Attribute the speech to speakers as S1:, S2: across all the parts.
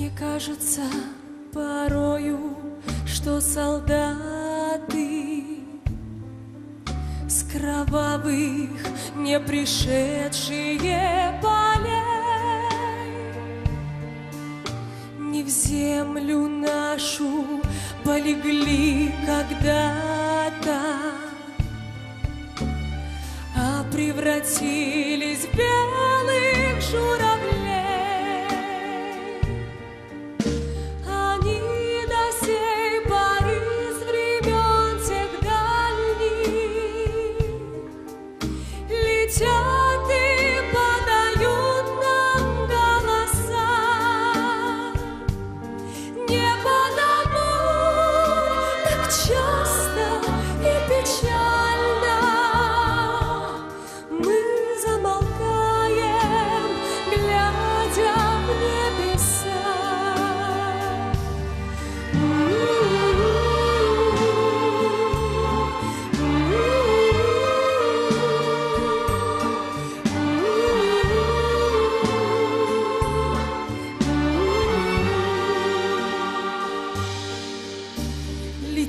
S1: Мне кажется порою, что солдаты С кровавых не пришедшие полей Не в землю нашу полегли когда-то А превратились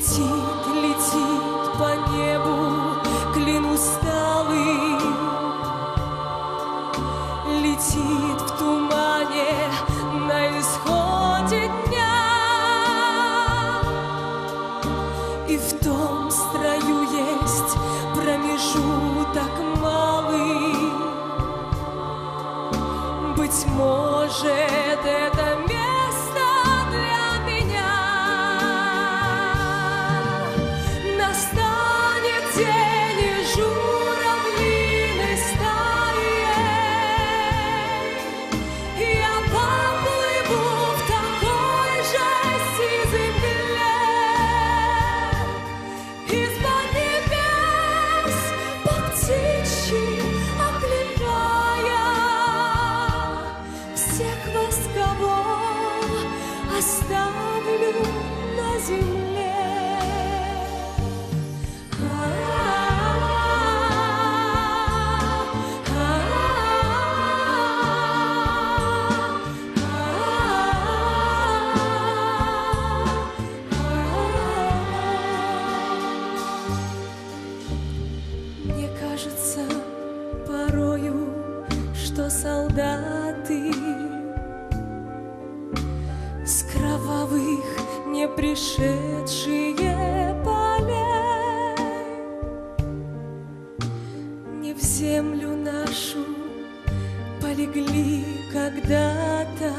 S1: Летит, летит по небу клин усталый Летит что солдаты с кровавых не пришедшие полей Не в землю нашу полегли когда-то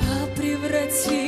S1: А превратились